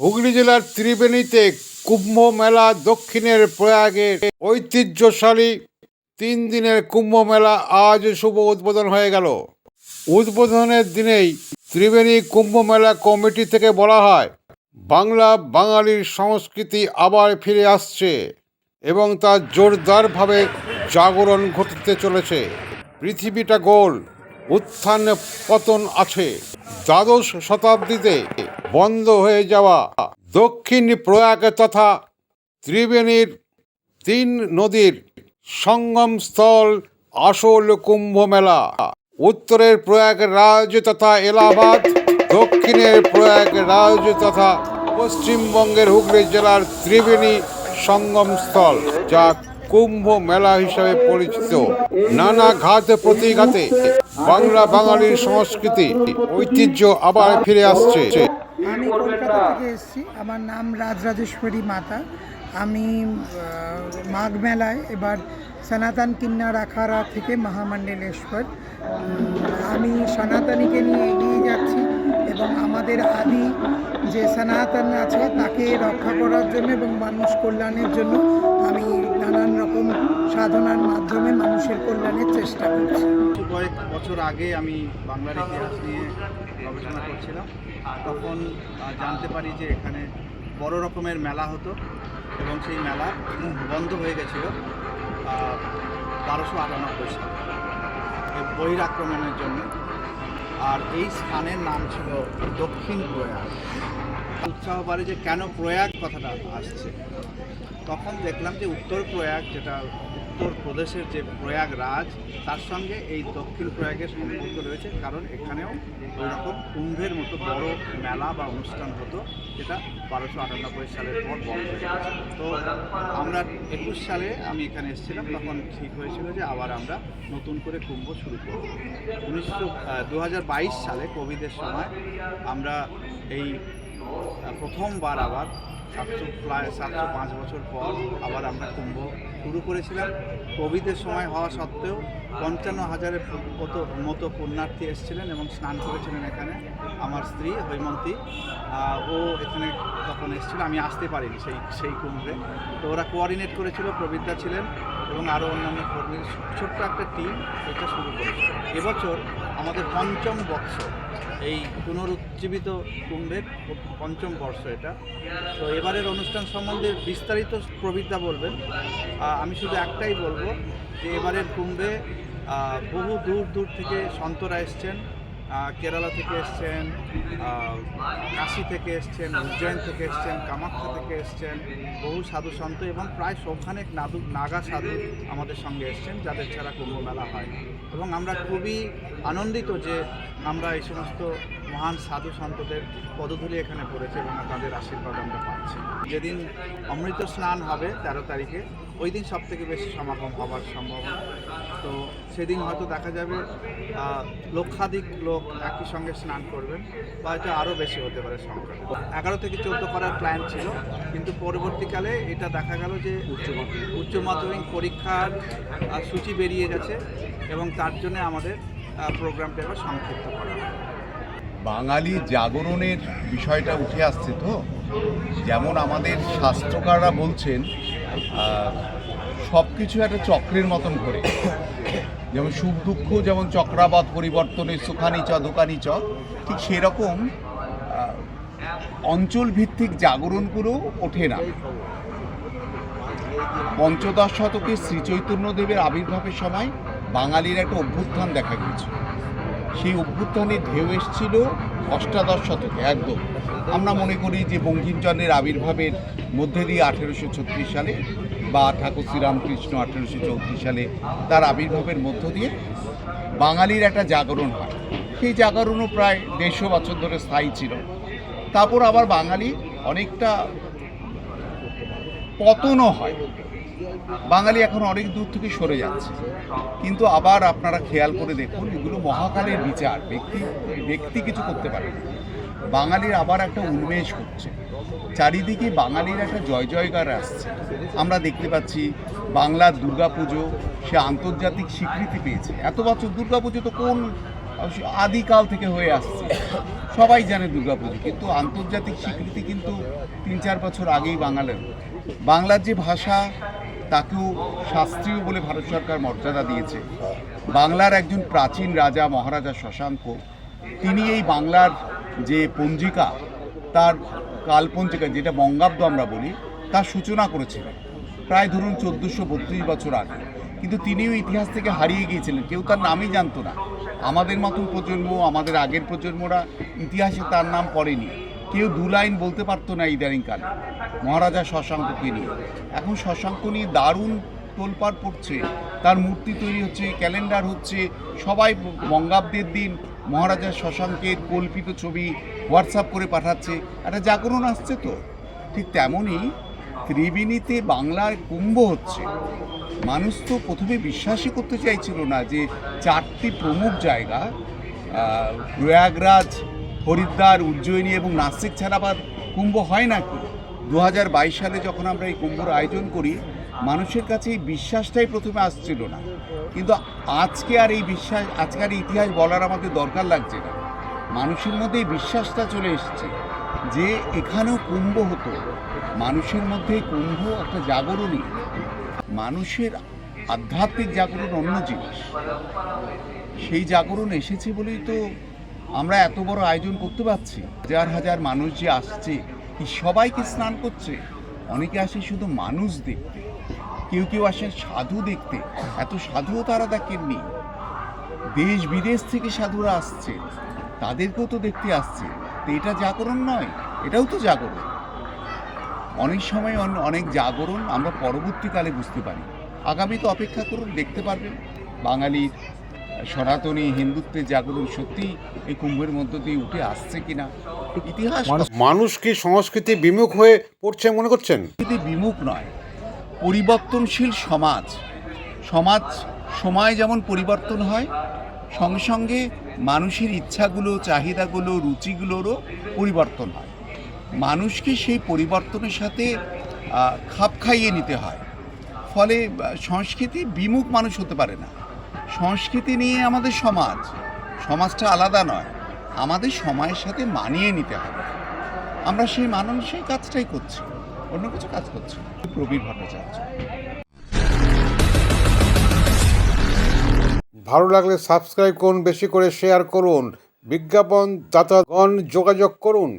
হুগলি জেলার ত্রিবেণীতে কুম্ভ মেলা দক্ষিণের প্রয়াগের ঐতিহ্যশালী তিন দিনের কুম্ভ মেলা আজ শুভ উদ্বোধন হয়ে গেল। উদ্বোধনের দিনেই ত্রিবেণী কুম্ভ মেলা কমিটি থেকে বলা হয়, বাংলা বাঙালির সংস্কৃতি আবার ফিরে আসছে এবং তা জোরদারভাবে জাগরণ ঘটতে চলেছে। পৃথিবীটা গোল, উত্থান পতন আছে। দ্বাদশ শতাব্দীতে বন্ধ হয়ে যাওয়া। দক্ষিণ প্রয়াগ তথা ত্রিবেণীর তিন নদীর সঙ্গমস্থল আসল কুম্ভ মেলা উত্তরের প্রয়াগরাজ তথা এলাহাবাদ, দক্ষিণের প্রয়াগরাজ তথা পশ্চিমবঙ্গের হুগলি জেলার ত্রিবেণী সঙ্গমস্থল যা কুম্ভ মেলা হিসাবে পরিচিত। নানা ঘাত প্রতিঘাতে বাংলা বাঙালির সংস্কৃতি, ঐতিহ্য আবার ফিরে আসছে। আমি কলকাতা থেকে এসেছি। আমার নাম রাজরাজেশ্বরী মাতা। আমি মাঘ মেলায় এবার সনাতন কিন্নার আখাড়া থেকে মহামণ্ডলেশ্বর। আমি সনাতনীকে নিয়ে এগিয়ে যাচ্ছি এবং আমাদের আদি যে সনাতন আছে তাকে রক্ষা করার জন্য এবং মানুষ কল্যাণের জন্য আমি নানান রকম সাধনার মাধ্যমে মানুষের কল্যাণের চেষ্টা করছি। বছর আগে আমি বাংলার ইতিহাস নিয়ে গবেষণা করছিলাম। তখন জানতে পারি যে এখানে বড় রকমের মেলা হতো এবং সেই মেলা বন্ধ হয়ে গেছিল বারোশো আটানব্বই সালে। বহির আক্রমণের জন্য। আর এই স্থানের নাম ছিল দক্ষিণ প্রয়াগ। উৎসাহ বাড়ে যে কেন প্রয়াগ কথাটা আসছে। তখন দেখলাম যে উত্তর প্রয়াগ যেটা উত্তর প্রদেশের যে প্রয়াগরাজ, তার সঙ্গে এই দক্ষিণ প্রয়াগের সম্পর্ক রয়েছে, কারণ এখানেও ওই রকম কুম্ভের মতো বড় মেলা বা অনুষ্ঠান হতো, যেটা বারোশো আটানব্বই সালের পর বন্ধ তো আমরা একুশ সালে আমি এখানে এসেছিলাম, তখন ঠিক হয়েছিল যে আবার আমরা নতুন করে কুম্ভ শুরু করব। উনিশশো দু সালে কোভিডের সময় আমরা এই প্রথমবার আবার সাতশো প্রায় সাতশো পাঁচ বছর পর আবার আমরা কুম্ভ শুরু করেছিলাম। কোভিডের সময় হওয়া সত্ত্বেও পঞ্চান্ন হাজারের মতো মতো পুণ্যার্থী এসেছিলেন এবং স্নান করেছিলেন এখানে আমার স্ত্রী হৈমন্তী। ও এখানে তখন এসেছিল। আমি আসতে পারিনি সেই সেই কুম্ভে। তো ওরা কোঅর্ডিনেট করেছিল, প্রবীরদা ছিলেন। এবং আরও অন্যান্য কর্মী ছোট্ট একটা টিম এটা শুরু করেছিল এবছর আমাদের পঞ্চম বর্ষ, এই পুনরুজ্জীবিত কুম্ভের পঞ্চম বর্ষ এটা। তো এবারের অনুষ্ঠান সম্বন্ধে বিস্তারিত প্রবীরদা বলবেন। আমি শুধু একটাই বলব যে এবারের কুম্ভে বহু দূর দূর থেকে সন্তরা এসছেন। কেরালা থেকে এসছেন কাশি থেকে এসছেন, উজ্জয়ন থেকে এসছেন, কামাখ্যা থেকে এসছেন, বহু সাধু সন্ত এবং প্রায় সবখানেক নাদু, নাগা সাধু আমাদের সঙ্গে এসছেন, যাদের ছাড়া কুম্ভ মেলা হয় এবং আমরা খুবই আনন্দিত যে আমরা এই সমস্ত মহান সাধু সন্তদের পদধূলি এখানে পড়েছে এবং তাদের আশীর্বাদ আমরা পাচ্ছি। যেদিন অমৃত স্নান হবে তেরো তারিখে ওই দিন সব থেকে বেশি সমাগম হওয়ার সম্ভাবনা। তো সেদিন হয়তো দেখা যাবে লক্ষাধিক লোক একই সঙ্গে স্নান করবেন বা হয়তো আরও বেশি হতে পারে সংখ্যা। এগারো থেকে চোদ্দ করার প্ল্যান ছিল কিন্তু পরবর্তীকালে এটা দেখা গেল যে উচ্চ উচ্চ মাধ্যমিক পরীক্ষার সূচি বেরিয়ে গেছে এবং তার জন্য আমাদের প্রোগ্রামটা এবার সংক্ষিপ্ত করা বাঙালি জাগরণের বিষয়টা উঠে আসছে তো? যেমন আমাদের শাস্ত্রকাররা বলছেন সব কিছু একটা চক্রের মতন ঘোরে। যেমন সুখ দুঃখ, যেমন চক্রাবাদ, পরিবর্তনে সুখানি চ দোকানি চ, ঠিক সেরকম অঞ্চল ভিত্তিক জাগরণগুলো ওঠে না। পঞ্চদশ শতকে শ্রী শ্রীচৈতন্যদেবের আবির্ভাবের সময় বাঙালির একটা অভ্যুত্থান দেখা গিয়েছিল। সেই অভ্যুত্থানের ঢেউ এসেছিল অষ্টাদশ শতকে, একদম। আমরা মনে করি যে বঙ্কিমচন্দ্রের আবির্ভাবের মধ্যে দিয়ে আঠেরোশো ছত্রিশ সালে বা ঠাকুর শ্রীরামকৃষ্ণ আঠেরোশো চৌত্রিশ সালে তার আবির্ভাবের মধ্য দিয়ে বাঙালির একটা জাগরণ হয়। সেই জাগরণও প্রায় দেড়শো বছর ধরে স্থায়ী ছিল। তারপর আবার বাঙালি অনেকটা পতনও হয়। বাঙালি এখন অনেক দূর থেকে সরে যাচ্ছে। কিন্তু আবার আপনারা খেয়াল করে দেখুন, এগুলো মহাকালের বিচার। ব্যক্তি ব্যক্তি কিছু করতে পারে না। বাঙালির আবার একটা উন্মেষ হচ্ছে। চারিদিকে বাঙালির একটা জয় জয়গার আসছে। আমরা দেখতে পাচ্ছি বাংলার দুর্গাপুজো, সে আন্তর্জাতিক স্বীকৃতি পেয়েছে। এত বছর দুর্গাপুজো তো কোন আদিকাল থেকে হয়ে আসছে? সবাই জানে দুর্গাপুজো, কিন্তু আন্তর্জাতিক স্বীকৃতি কিন্তু তিন চার বছর আগেই বাঙালের। বাংলার যে ভাষা তাকেও শাস্ত্রীয় বলে ভারত সরকার মর্যাদা দিয়েছে। বাংলার একজন প্রাচীন রাজা মহারাজা শশাঙ্ক, তিনি এই বাংলার যে পঞ্জিকা, তার কালপঞ্জিকা, যেটা বঙ্গাব্দ আমরা বলি তার সূচনা করেছিলেন প্রায় ধরুন চোদ্দোশো বত্রিশ বছর আগে। কিন্তু তিনিও ইতিহাস থেকে হারিয়ে গিয়েছিলেন, কেউ তার নামই জানতো না। আমাদের মতন প্রজন্ম, আমাদের আগের প্রজন্মরা ইতিহাসে তার নাম পড়েনি। কেউ দু লাইন বলতে পারতো না ইদানিংকালে। মহারাজা শশাঙ্ককে নিয়ে। এখন শশাঙ্ক নিয়ে দারুণ তোলপাড় পড়ছে। তার মূর্তি তৈরি হচ্ছে, ক্যালেন্ডার হচ্ছে, সবাই বঙ্গাব্দের দিন মহারাজা শশাঙ্কের কল্পিত ছবি হোয়াটসঅ্যাপ করে পাঠাচ্ছে। একটা জাগরণ আসছে তো। ঠিক তেমনই ত্রিবেণীতে বাংলার কুম্ভ হচ্ছে। মানুষ তো প্রথমে বিশ্বাসই করতে চাইছিল না যে চারটি প্রমুখ জায়গা প্রয়াগরাজ হরিদ্বার, উজ্জয়িনী এবং নাসিক ছাড়া আবার কুম্ভ হয় না কি দু হাজার বাইশ সালে যখন আমরা এই কুম্ভর আয়োজন করি, মানুষের কাছে এই বিশ্বাসটাই প্রথমে আসছিল না। কিন্তু আজকে আর এই বিশ্বাস আজকের ইতিহাস বলার আমাদের দরকার লাগছে না। মানুষের মধ্যে এই বিশ্বাসটা চলে এসেছে যে এখানেও কুম্ভ হতো। মানুষের মধ্যে কুম্ভ একটা জাগরণই। মানুষের আধ্যাত্মিক জাগরণ অন্য জিনিস। সেই জাগরণ এসেছে বলেই তো আমরা এত বড় আয়োজন করতে পারছি? হাজার হাজার মানুষ যে আসছে, কি সবাইকে স্নান করছে? অনেকে আসে শুধু মানুষ দেখতে, কেউ কেউ আসেন সাধু দেখতে। এত সাধুও তারা দেখেননি। দেশ বিদেশ থেকে সাধুরা আসছে, তাদেরকেও তো দেখতে আসছে। তো এটা জাগরণ নয়, এটাও তো জাগরণ। অনেক সময় অন- অনেক জাগরণ আমরা পরবর্তীকালে বুঝতে পারি। আগামীতে অপেক্ষা করুন, দেখতে পারবেন। বাঙালির সনাতনী হিন্দুত্বের জাগরণ সত্যি এই কুম্ভের মধ্য দিয়ে উঠে আসছে কিনা? ইতিহাস মানুষ কি সংস্কৃতি বিমুখ হয়ে পড়ছে মনে করছেন? সংস্কৃতি বিমুখ নয় পরিবর্তনশীল সমাজ। সমাজ সময় যেমন পরিবর্তন হয় সঙ্গে সঙ্গে মানুষের ইচ্ছাগুলো চাহিদাগুলো রুচিগুলোরও পরিবর্তন হয়। মানুষকে সেই পরিবর্তনের সাথে খাপ খাইয়ে নিতে হয়। ফলে সংস্কৃতি বিমুখ মানুষ হতে পারে না। সংস্কৃতি নিয়ে আমাদের সমাজ। সমাজটা আলাদা নয়, আমাদের সময়ের সাথে মানিয়ে নিতে হবে। আমরা সেই মানুষ সেই কাজটাই করছি, অন্য কিছু কাজ করছি। প্রবীর ভট্টাচার্য। ভালো লাগলে সাবস্ক্রাইব করুন, বেশি করে শেয়ার করুন, বিজ্ঞাপন দাতাগণ যোগাযোগ করুন।